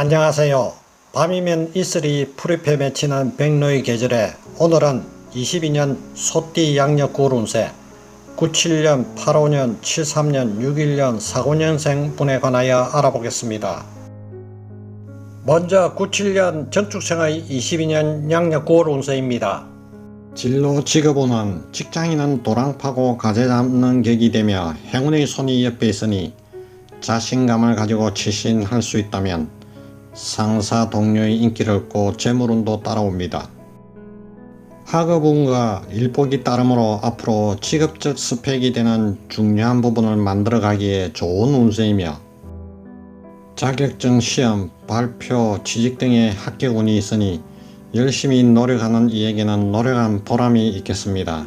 안녕하세요. 밤이면 이슬이 풀잎에 맺히는 백로의 계절에 오늘은 22년 소띠 양력 구 운세 97년, 85년, 73년, 61년, 49년생 분에 관하여 알아보겠습니다. 먼저 97년 전축생의 22년 양력 9월 운세입니다. 진로 직업운은 직장인은 도랑 파고 가재 잡는 격이 되며 행운의 손이 옆에 있으니 자신감을 가지고 치신할 수 있다면 상사 동료의 인기를 얻고 재물운도 따라옵니다. 학업운과 일복이 따르므로 앞으로 직업적 스펙이 되는 중요한 부분을 만들어가기에 좋은 운세이며 자격증 시험, 발표, 취직 등의 합격운이 있으니 열심히 노력하는 이에게는 노력한 보람이 있겠습니다.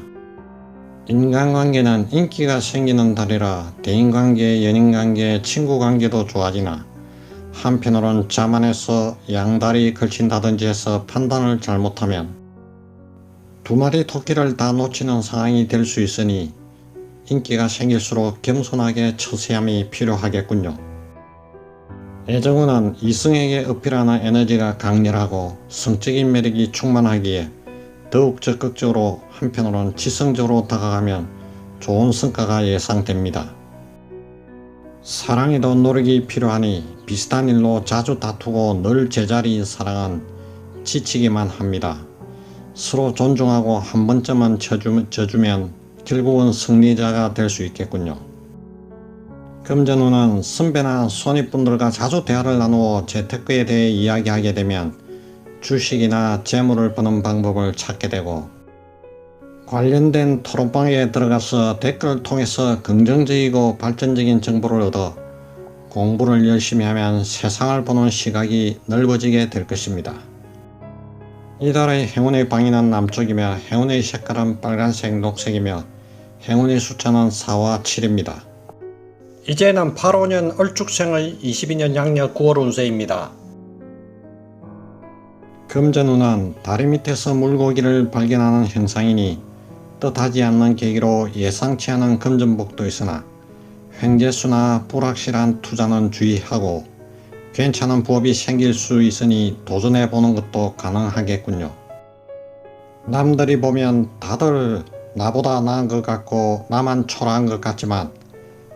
인간관계는 인기가 생기는 달이라 대인관계, 연인관계, 친구관계도 좋아지나 한편으론 자만해서 양다리 걸친다든지 해서 판단을 잘못하면 두 마리 토끼를 다 놓치는 상황이 될 수 있으니 인기가 생길수록 겸손하게 처세함이 필요하겠군요. 애정운은 이승에게 어필하는 에너지가 강렬하고 성적인 매력이 충만하기에 더욱 적극적으로 한편으로는 지성적으로 다가가면 좋은 성과가 예상됩니다. 사랑에도 노력이 필요하니 비슷한 일로 자주 다투고 늘 제자리인 사랑은 지치기만 합니다. 서로 존중하고 한 번쯤은 져주면 결국은 승리자가 될 수 있겠군요. 금전운은 선배나 손익분들과 자주 대화를 나누어 재테크에 대해 이야기하게 되면 주식이나 재물을 버는 방법을 찾게 되고 관련된 토론방에 들어가서 댓글을 통해서 긍정적이고 발전적인 정보를 얻어 공부를 열심히 하면 세상을 보는 시각이 넓어지게 될 것입니다. 이달의 행운의 방위는 남쪽이며 행운의 색깔은 빨간색, 녹색이며 행운의 숫자는 4와 7입니다. 이제는 85년 얼축생의 22년 양력 9월 운세입니다. 금전운은 다리 밑에서 물고기를 발견하는 현상이니 뜻하지 않는 계기로 예상치 않은 금전복도 있으나 횡재수나 불확실한 투자는 주의하고 괜찮은 부업이 생길 수 있으니 도전해 보는 것도 가능하겠군요. 남들이 보면 다들 나보다 나은 것 같고 나만 초라한 것 같지만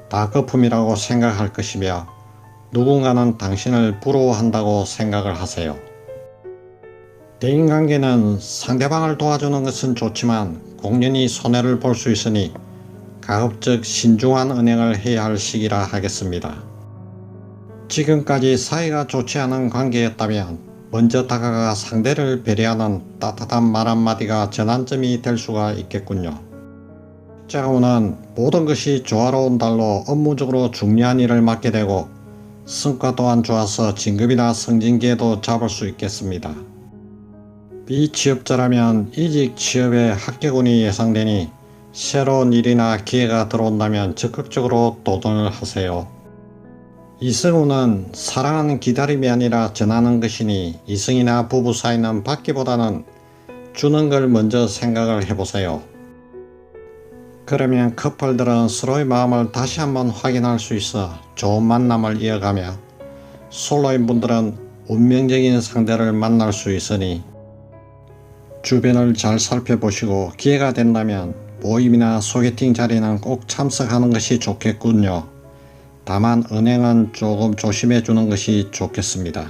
다 거품이라고 생각할 것이며 누군가는 당신을 부러워한다고 생각을 하세요. 대인관계는 상대방을 도와주는 것은 좋지만 공연히 손해를 볼 수 있으니 가급적 신중한 은행을 해야 할 시기라 하겠습니다. 지금까지 사이가 좋지 않은 관계였다면 먼저 다가가 상대를 배려하는 따뜻한 말 한마디가 전환점이 될 수가 있겠군요. 자운은 모든 것이 조화로운 달로 업무적으로 중요한 일을 맡게 되고 성과 또한 좋아서 진급이나 승진기에도 잡을 수 있겠습니다. 비취업자라면 이직 취업에 합격운이 예상되니 새로운 일이나 기회가 들어온다면 적극적으로 도전을 하세요. 이승우는 사랑은 기다림이 아니라 전하는 것이니 이승이나 부부 사이는 받기보다는 주는 걸 먼저 생각을 해보세요. 그러면 커플들은 서로의 마음을 다시 한번 확인할 수 있어 좋은 만남을 이어가며 솔로인 분들은 운명적인 상대를 만날 수 있으니 주변을 잘 살펴보시고 기회가 된다면 모임이나 소개팅 자리는 꼭 참석하는 것이 좋겠군요. 다만 은행은 조금 조심해 주는 것이 좋겠습니다.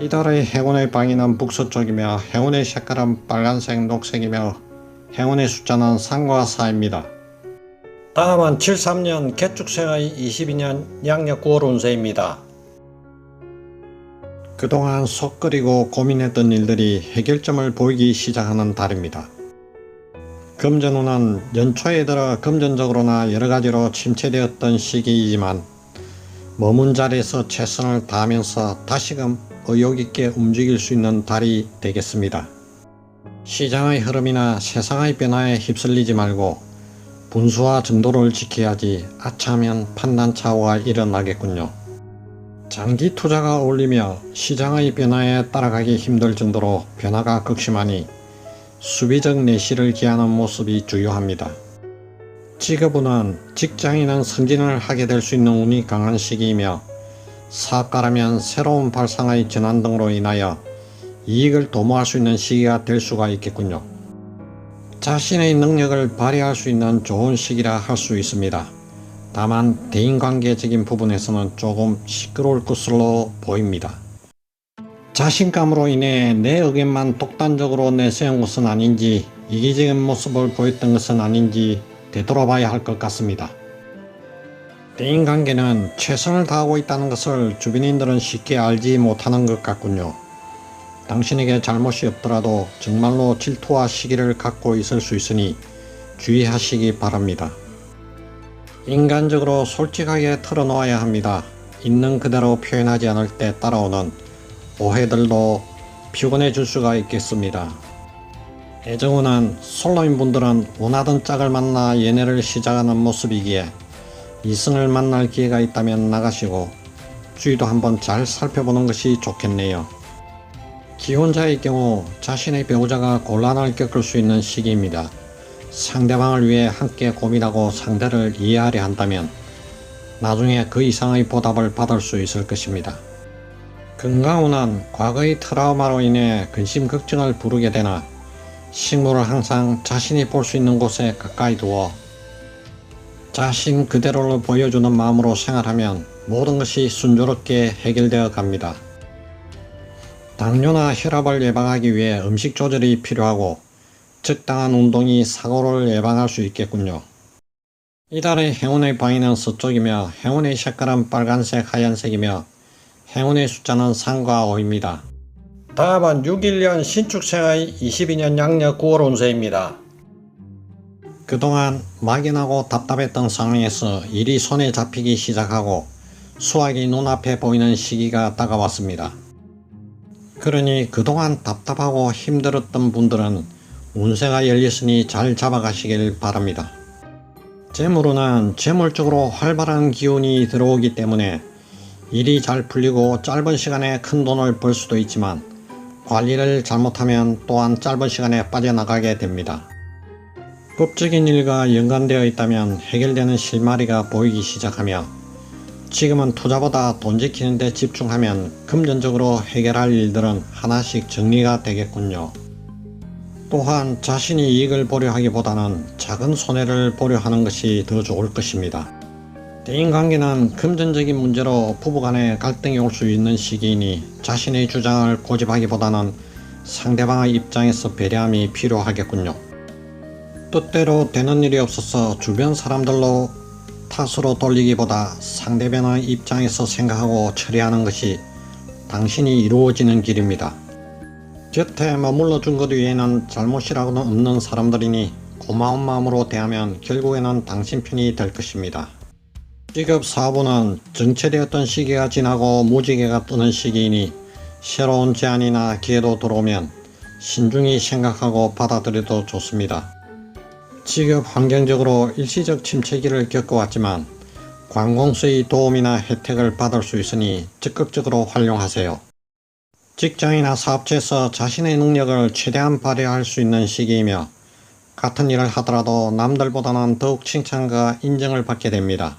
이달의 행운의 방위는 북서쪽이며 행운의 색깔은 빨간색, 녹색이며 행운의 숫자는 3과 4입니다. 다음은 73년 개축생의 22년 양력 9월 운세입니다. 그동안 속 끓이고 고민했던 일들이 해결점을 보이기 시작하는 달입니다. 금전운은 연초에 들어 금전적으로나 여러가지로 침체되었던 시기이지만 머문 자리에서 최선을 다하면서 다시금 의욕있게 움직일 수 있는 달이 되겠습니다. 시장의 흐름이나 세상의 변화에 휩쓸리지 말고 분수와 정도를 지켜야지 아차하면 판단차오가 일어나겠군요. 장기 투자가 어울리며 시장의 변화에 따라가기 힘들 정도로 변화가 극심하니 수비적 내실을 기하는 모습이 주요합니다. 직업운은 직장인은 승진을 하게 될 수 있는 운이 강한 시기이며 사업가라면 새로운 발상의 전환 등으로 인하여 이익을 도모할 수 있는 시기가 될 수가 있겠군요. 자신의 능력을 발휘할 수 있는 좋은 시기라 할 수 있습니다. 다만 대인관계적인 부분에서는 조금 시끄러울 것으로 보입니다. 자신감으로 인해 내 의견만 독단적으로 내세운 것은 아닌지 이기적인 모습을 보였던 것은 아닌지 되돌아봐야 할 것 같습니다. 대인관계는 최선을 다하고 있다는 것을 주변인들은 쉽게 알지 못하는 것 같군요. 당신에게 잘못이 없더라도 정말로 질투와 시기를 갖고 있을 수 있으니 주의하시기 바랍니다. 인간적으로 솔직하게 털어놓아야 합니다. 있는 그대로 표현하지 않을 때 따라오는 오해들도 피곤해 줄 수가 있겠습니다. 애정은은 솔로인 분들은 원하던 짝을 만나 연애를 시작하는 모습이기에 이승을 만날 기회가 있다면 나가시고 주위도 한번 잘 살펴보는 것이 좋겠네요. 기혼자의 경우 자신의 배우자가 곤란을 겪을 수 있는 시기입니다. 상대방을 위해 함께 고민하고 상대를 이해하려 한다면 나중에 그 이상의 보답을 받을 수 있을 것입니다. 건강운은 과거의 트라우마로 인해 근심 걱정을 부르게 되나 식물을 항상 자신이 볼 수 있는 곳에 가까이 두어 자신 그대로를 보여주는 마음으로 생활하면 모든 것이 순조롭게 해결되어 갑니다. 당뇨나 혈압을 예방하기 위해 음식 조절이 필요하고 적당한 운동이 사고를 예방할 수 있겠군요. 이달의 행운의 방위는 서쪽이며 행운의 색깔은 빨간색, 하얀색이며 행운의 숫자는 3과 5입니다. 다음은 61년 신축생의 22년 양력 9월 운세입니다. 그동안 막연하고 답답했던 상황에서 일이 손에 잡히기 시작하고 수확이 눈앞에 보이는 시기가 다가왔습니다. 그러니 그동안 답답하고 힘들었던 분들은 운세가 열렸으니 잘 잡아가시길 바랍니다. 재물운은 재물적으로 활발한 기운이 들어오기 때문에 일이 잘 풀리고 짧은 시간에 큰 돈을 벌 수도 있지만 관리를 잘못하면 또한 짧은 시간에 빠져나가게 됩니다. 법적인 일과 연관되어 있다면 해결되는 실마리가 보이기 시작하며 지금은 투자보다 돈 지키는 데 집중하면 금전적으로 해결할 일들은 하나씩 정리가 되겠군요. 또한 자신이 이익을 보려 하기보다는 작은 손해를 보려 하는 것이 더 좋을 것입니다. 대인관계는 금전적인 문제로 부부간에 갈등이 올 수 있는 시기이니 자신의 주장을 고집하기보다는 상대방의 입장에서 배려함이 필요하겠군요. 뜻대로 되는 일이 없어서 주변 사람들로 탓으로 돌리기보다 상대방의 입장에서 생각하고 처리하는 것이 당신이 이루어지는 길입니다. 곁에 머물러 준 것 외에는 잘못이라고는 없는 사람들이니 고마운 마음으로 대하면 결국에는 당신 편이 될 것입니다. 직업 사업은 정체되었던 시기가 지나고 무지개가 뜨는 시기이니 새로운 제안이나 기회도 들어오면 신중히 생각하고 받아들여도 좋습니다. 직업 환경적으로 일시적 침체기를 겪어왔지만 관공서의 도움이나 혜택을 받을 수 있으니 적극적으로 활용하세요. 직장이나 사업체에서 자신의 능력을 최대한 발휘할 수 있는 시기이며 같은 일을 하더라도 남들보다는 더욱 칭찬과 인정을 받게 됩니다.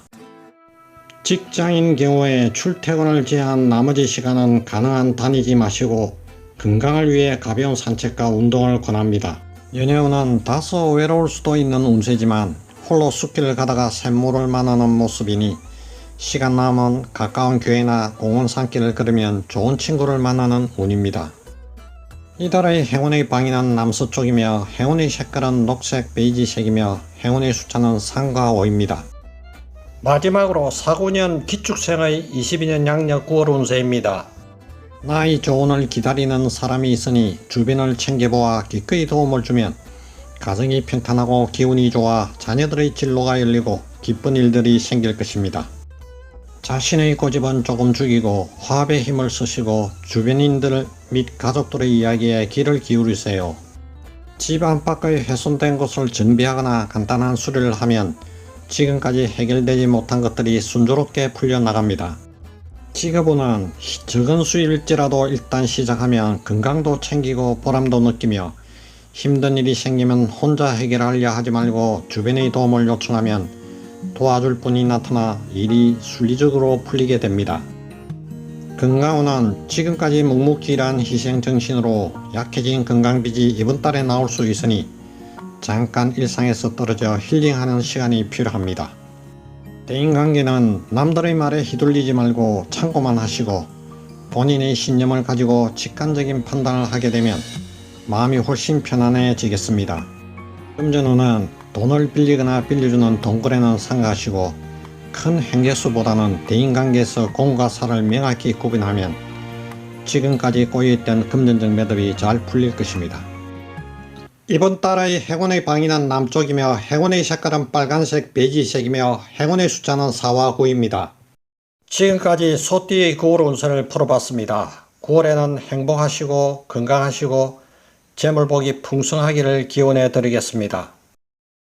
직장인 경우에 출퇴근을 제한 나머지 시간은 가능한 다니지 마시고 건강을 위해 가벼운 산책과 운동을 권합니다. 연애운은 다소 외로울 수도 있는 운세지만 홀로 숲길을 가다가 샘물을 만나는 모습이니 시간 남은 가까운 교회나 공원 산길을 걸으면 좋은 친구를 만나는 운입니다. 이달의 행운의 방위는 남서쪽이며 행운의 색깔은 녹색 베이지색이며 행운의 숫자는 3과 5입니다. 마지막으로 4구년 기축생의 22년 양력 9월 운세입니다. 나이 조언을 기다리는 사람이 있으니 주변을 챙겨보아 기꺼이 도움을 주면 가정이 평탄하고 기운이 좋아 자녀들의 진로가 열리고 기쁜 일들이 생길 것입니다. 자신의 고집은 조금 죽이고 화합의 힘을 쓰시고 주변인들 및 가족들의 이야기에 귀를 기울이세요. 집 안팎의 훼손된 것을 정비하거나 간단한 수리를 하면 지금까지 해결되지 못한 것들이 순조롭게 풀려나갑니다. 직업운은 적은 수일지라도 일단 시작하면 건강도 챙기고 보람도 느끼며 힘든 일이 생기면 혼자 해결하려 하지 말고 주변의 도움을 요청하면 도와줄 분이 나타나 일이 순리적으로 풀리게 됩니다. 건강운은 지금까지 묵묵히 일한 희생정신으로 약해진 건강빚이 이번 달에 나올 수 있으니 잠깐 일상에서 떨어져 힐링하는 시간이 필요합니다. 대인관계는 남들의 말에 휘둘리지 말고 참고만 하시고 본인의 신념을 가지고 직관적인 판단을 하게 되면 마음이 훨씬 편안해지겠습니다. 금전운은 돈을 빌리거나 빌려주는 동거래는 삼가하시고 큰 행계수보다는 대인관계에서 공과 사를 명확히 구분하면 지금까지 꼬여있던 금전적 매듭이 잘 풀릴 것입니다. 이번 달의 행운의 방위는 남쪽이며 행운의 색깔은 빨간색, 베이지색이며 행운의 숫자는 4와 9입니다. 지금까지 소띠의 9월 운세를 풀어봤습니다. 9월에는 행복하시고 건강하시고 재물복이 풍성하기를 기원해 드리겠습니다.